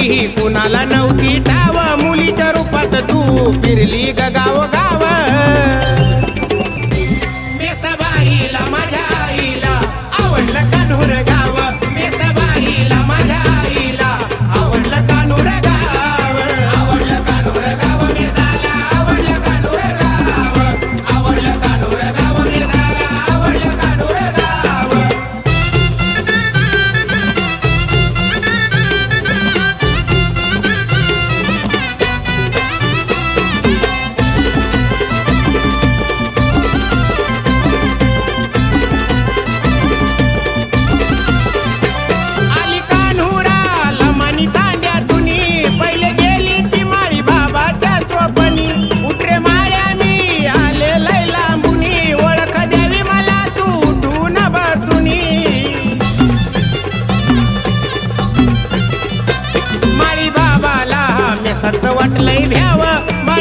ही कुणाला नव्हती ठाव मुलीच्या रूपात तू फिरली गाव गाव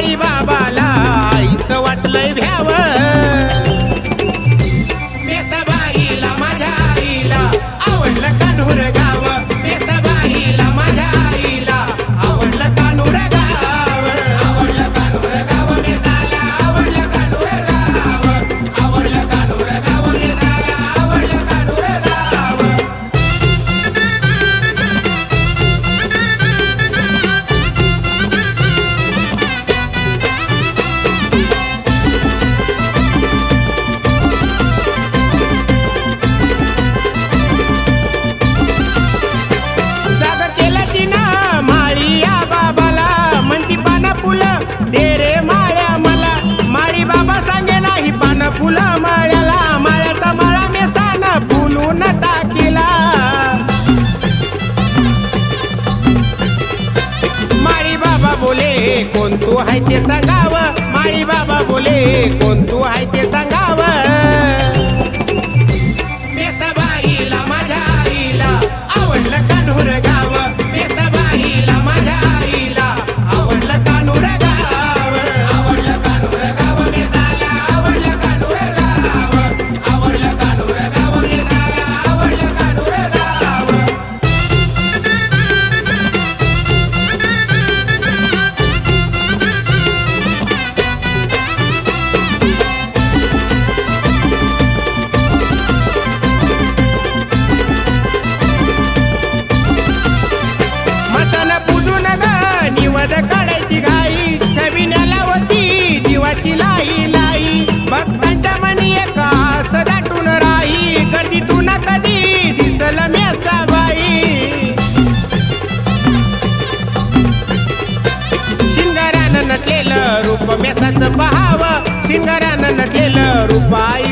ah la la... ते सांगावं. माळी बाबा बोले कोण तू आहे ते सांगा. नटलेलं रुपाई